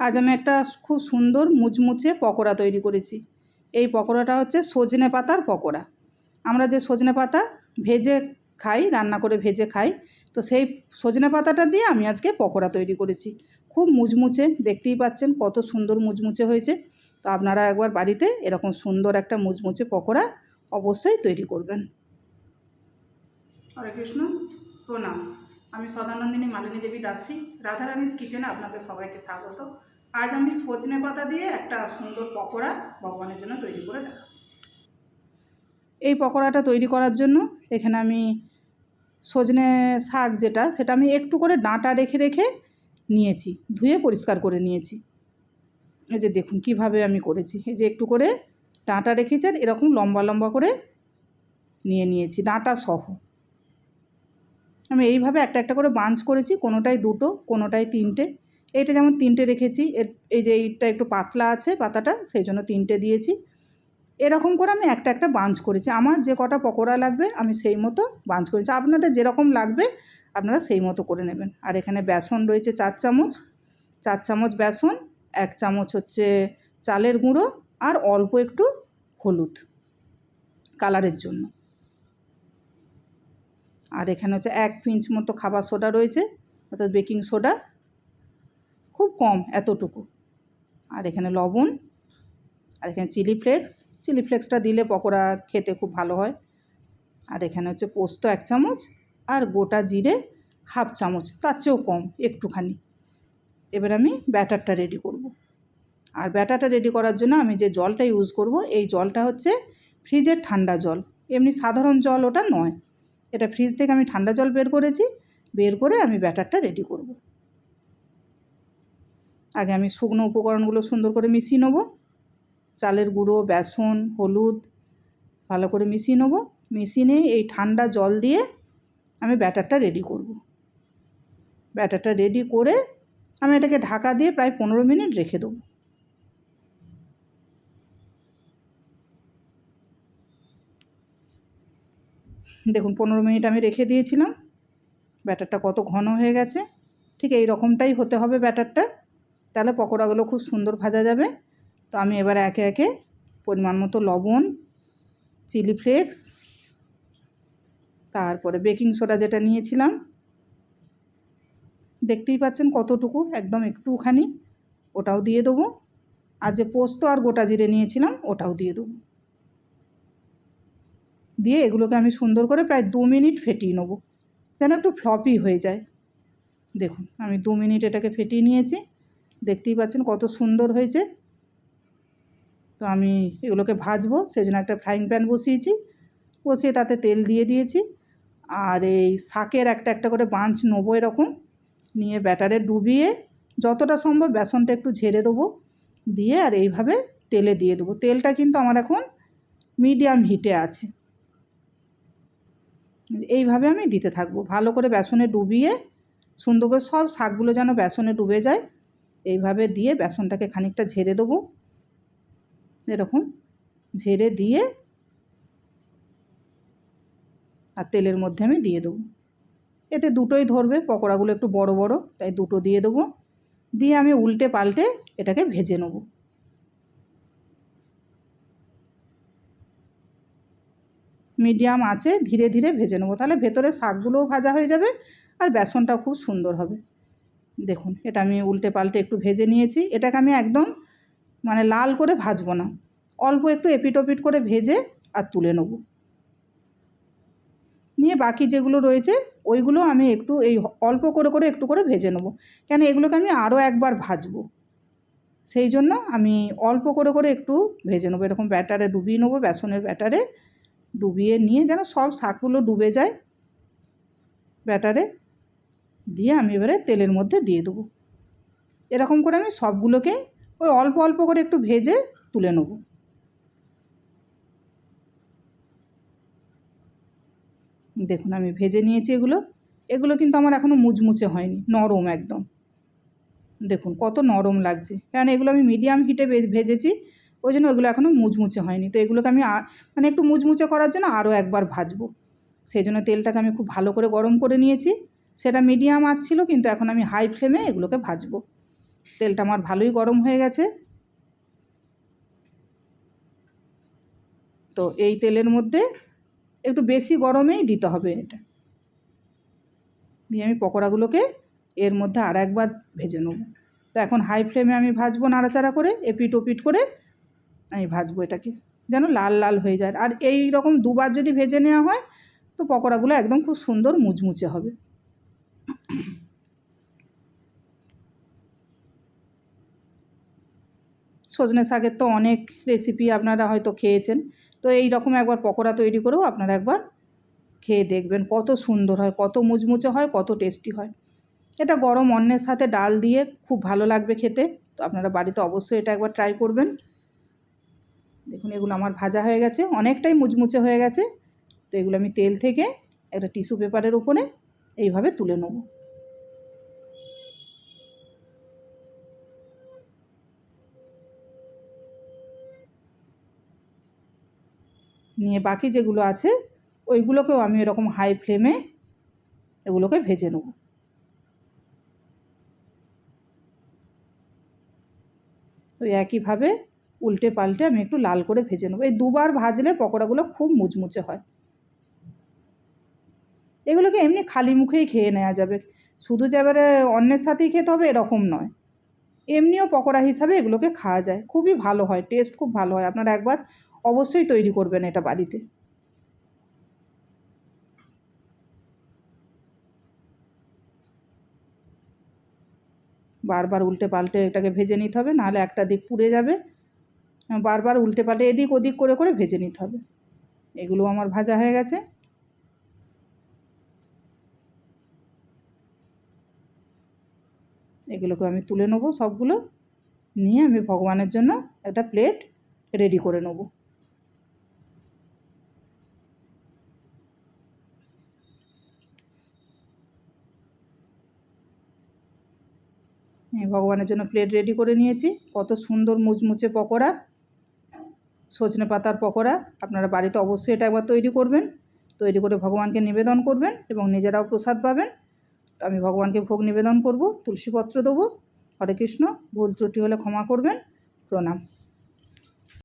আজ আমি একটা খুব সুন্দর মুচমুচে পকোড়া তৈরি করেছি। এই পকোড়াটা হচ্ছে সজনে পাতার পকোড়া। আমরা যে সজনে পাতা ভেজে খাই, রান্না করে ভেজে খাই, তো সেই সজনে পাতাটা দিয়ে আমি আজকে পকোড়া তৈরি করেছি। খুব মুচমুচে, দেখতেই পাচ্ছেন কত সুন্দর মুচমুচে হয়েছে। তো আপনারা একবার বাড়িতে এরকম সুন্দর একটা মুচমুচে পকোড়া অবশ্যই তৈরি করবেন। হরে কৃষ্ণ, প্রণাম। আমি সদানন্দিনী মালিনী দেবী দাসী রাধারানীস কিচেনে আপনাদের সবাইকে স্বাগত। আজ আমি সজনে পাতা দিয়ে একটা সুন্দর পকোড়া ভগবানের জন্য তৈরি করে দেখাবো। এই পকোড়াটা তৈরি করার জন্য এখানে আমি সজনে শাক যেটা, সেটা আমি একটু করে ডাঁটা রেখে রেখে নিয়েছি, ধুয়ে পরিষ্কার করে নিয়েছি। এই যে দেখুন কীভাবে আমি করেছি, এই যে একটু করে ডাঁটা রেখেছি আর এরকম লম্বা লম্বা করে নিয়ে নিয়েছি, ডাঁটা সহ। আমি এইভাবে একটা একটা করে বাঞ্চ করেছি, কোনোটাই দুটো, কোনোটাই তিনটে এইটা যেমন তিনটে রেখেছি, এর, এই যে এইটা একটু পাতলা আছে পাতাটা, সেই জন্য তিনটে দিয়েছি। এরকম করে আমি একটা একটা বাঞ্চ করেছি। আমার যে কটা পকোড়া লাগবে, আমি সেই মতো বাঞ্চ করেছি। আপনাদের যেরকম লাগবে, আপনারা সেই মতো করে নেবেন। আর এখানে বেসন রয়েছে চার চামচ চার চামচ বেসন, এক চামচ হচ্ছে চালের গুঁড়ো, আর অল্প একটু হলুদ কালারের জন্য। আর এখানে হচ্ছে এক পিঞ্চ মতো খাবার সোডা রয়েছে, অর্থাৎ বেকিং সোডা। খুব কম এতটুকু। আর এখানে লবণ, আর এখানে চিলি ফ্লেক্স। চিলি ফ্লেক্সটা দিলে পকোড়া খেতে খুব ভালো হয়। আর এখানে হচ্ছে পোস্ত এক চামচ, আর গোটা জিরে হাফ চামচ, তার চেয়েও কম একটুখানি। এবার আমি ব্যাটারটা রেডি করব। আর ব্যাটারটা রেডি করার জন্য আমি যে জলটা ইউজ করব, এই জলটা হচ্ছে ফ্রিজের ঠান্ডা জল। এমনি সাধারণ জল ওটা নয়। এটা ফ্রিজ থেকে আমি ঠান্ডা জল বের করেছি, বের করে আমি ব্যাটারটা রেডি করব। আগে আমি শুকনো উপকরণগুলো সুন্দর করে মিশিয়ে নেব। চালের গুঁড়ো, বেসন, হলুদ ভালো করে মিশিয়ে নেব। মিশিয়ে নিয়ে এই ঠান্ডা জল দিয়ে আমি ব্যাটারটা রেডি করব। ব্যাটারটা রেডি করে আমি এটাকে ঢাকা দিয়ে প্রায় পনেরো মিনিট রেখে দেবো। দেখুন, পনেরো মিনিট আমি রেখে দিয়েছিলাম। ব্যাটারটা কত ঘন হয়ে গেছে, ঠিক এই রকমটাই হতে হবে ব্যাটারটা। তাহলে পকোড়াগুলো খুব সুন্দর ভাজা যাবে। তো আমি এবার একে একে পরিমাণ মতো লবণ, চিলি ফ্লেক্স, তারপরে বেকিং সোডা যেটা নিয়েছিলাম। দেখতেই পাচ্ছেন কতটুকু, একদম একটুখানি, ওটাও দিয়ে দেবো। আর যে পোস্ত আর গোটা জিরে নিয়েছিলাম, ওটাও দিয়ে দেবো। দিয়ে এগুলোকে আমি সুন্দর করে প্রায় দু মিনিট ফেটিয়ে নেব। যেন একটু ফ্লপি হয়ে যায়। দেখুন, আমি দু মিনিট এটাকে ফেটিয়ে নিয়েছি। দেখতেই পাচ্ছেন কত সুন্দর হয়েছে। তো আমি এগুলোকে ভাজবো, সেই জন্য একটা ফ্রাইং প্যান বসিয়েছি। বসিয়ে তাতে তেল দিয়ে দিয়েছি। আর এই শাকের একটা একটা করে বাঁচ নেব এরকম। নিয়ে ব্যাটারে ডুবিয়ে যতটা সম্ভব বেসনটা একটু ঝেড়ে দেবো। দিয়ে আর এইভাবে তেলে দিয়ে দেবো। তেলটা কিন্তু আমার এখন মিডিয়াম হিটে আছে। এইভাবে আমি দিতে থাকব। ভালো করে বেসনে ডুবিয়ে সুন্দর করে সব শাকগুলো যেন বেসনে ডুবে যায়। এইভাবে দিয়ে বেসনটাকে খানিকটা ঝেড়ে দেবো। এরকম ঝেড়ে দিয়ে আর তেলের মধ্যে আমি দিয়ে দেবো। এতে দুটোই ধরবে, পকোড়াগুলো একটু বড় বড়, তাই দুটো দিয়ে দেবো। দিয়ে আমি উল্টে পাল্টে এটাকে ভেজে নেব। মিডিয়াম আছে ধীরে ধীরে ভেজে নেব। তাহলে ভেতরে শাকগুলোও ভাজা হয়ে যাবে আর বেসনটাও খুব সুন্দর হবে। দেখুন, এটা আমি উল্টে পাল্টে একটু ভেজে নিয়েছি। এটাকে আমি একদম মানে লাল করে ভাজবো না। অল্প একটু এপিট ওপিট করে ভেজে আর তুলে নেব। নিয়ে বাকি যেগুলো রয়েছে, ওইগুলো আমি একটু এই অল্প করে করে একটু করে ভেজে নেব। কেন এগুলোকে আমি আরও একবার ভাজবো। সেই জন্য আমি অল্প করে করে একটু ভেজে নেব। এরকম ব্যাটারে ডুবিয়ে নেব, বেসনের ব্যাটারে ডুবিয়ে নিয়ে যেন সব শাকগুলো ডুবে যায় ব্যাটারে। দিয়ে আমি এবারে তেলের মধ্যে দিয়ে দেবো। এরকম করে আমি সবগুলোকে ওই অল্প অল্প করে একটু ভেজে তুলে নেব। দেখুন, আমি ভেজে নিয়েছি এগুলো। এগুলো কিন্তু আমার এখনও মুচমুচে হয়নি, নরম একদম। দেখুন, কত নরম লাগছে। কারণ এগুলো আমি মিডিয়াম হিটে ভেজেছি, ওই জন্য ওগুলো এখনও মুচমুচে হয়নি। তো এগুলোকে আমি মানে একটু মুচমুচে করার জন্য আরও একবার ভাজবো। সেই জন্য তেলটাকে আমি খুব ভালো করে গরম করে নিয়েছি। সেটা মিডিয়াম আঁচ ছিল, কিন্তু এখন আমি হাই ফ্লেমে এগুলোকে ভাজবো। তেলটা আমার ভালোই গরম হয়ে গেছে। তো এই তেলের মধ্যে একটু বেশি গরমেই দিতে হবে এটা। দিয়ে আমি পকোড়াগুলোকে এর মধ্যে আর একবার ভেজে নেব। তো এখন হাই ফ্লেমে আমি ভাজবো নাড়াচাড়া করে এপিট ওপিট করে আমি ভাজবো এটাকে, যেন লাল লাল হয়ে যায়। আর এই রকম দুবার যদি ভেজে নেওয়া হয়, তো পকোড়াগুলো একদম খুব সুন্দর মুচমুচে হবে। সজনে শাকের তো অনেক রেসিপি আপনারা হয়তো খেয়েছেন। তো এই রকম একবার পকোড়া তৈরি করেও আপনারা একবার খেয়ে দেখবেন, কত সুন্দর হয়, কত মুচমুচে হয়, কত টেস্টি হয়। এটা গরম অন্নের সাথে ডাল দিয়ে খুব ভালো লাগবে খেতে, তো আপনারা বাড়িতে অবশ্যই এটা একবার ট্রাই করবেন। দেখুন, এগুলো আমার ভাজা হয়ে গেছে, অনেকটাই মুচমুচে হয়ে গেছে। তো এগুলো আমি তেল থেকে একটা টিস্যু পেপারের উপরে এইভাবে তুলে নেব। নিয়ে বাকি যেগুলো আছে, ওইগুলোকেও আমি এরকম হাই ফ্লেমে এগুলোকে ভেজে নেব। তো একইভাবে উল্টে পাল্টে আমি একটু লাল করে ভেজে নেব। এই দুবার ভাজলে পকোড়াগুলো খুব মুচমুচে হয়। এগুলোকে এমনি খালি মুখেই খেয়ে নেওয়া যাবে। শুধু যে এবারে অন্যের সাথেই খেতে হবে এরকম নয়। এমনিও পকোড়া হিসাবে এগুলোকে খাওয়া যায়। খুবই ভালো হয় টেস্ট খুব ভালো হয়। আপনারা একবার অবশ্যই তৈরি করবেন এটা বাড়িতে। বারবার উল্টে পাল্টে এটাকে ভেজে নিতে হবে, নাহলে একটা দিক পুড়ে যাবে। বারবার উল্টে পাল্টে এদিক ওদিক করে করে ভেজে নিতে হবে। এগুলো আমার ভাজা হয়ে গেছে। এগুলোকে আমি তুলে নেব সবগুলো, নিয়ে আমি ভগবানের জন্য একটা প্লেট রেডি করে নেব। ভগবানের জন্য প্লেট রেডি করে নিয়েছি। কত সুন্দর মুচমুচে পকোড়া, সজনে পাতার পকোড়া। আপনারা বাড়িতে অবশ্যই এটা একবার তৈরি করবেন। তৈরি করে ভগবানকে নিবেদন করবেন এবং নিজেরাও প্রসাদ পাবেন। তো আমি ভগবানকে ভোগ নিবেদন করব, তুলসীপত্র দেবো। হরে কৃষ্ণ, ভুল ত্রুটি হলে ক্ষমা করবেন। প্রণাম।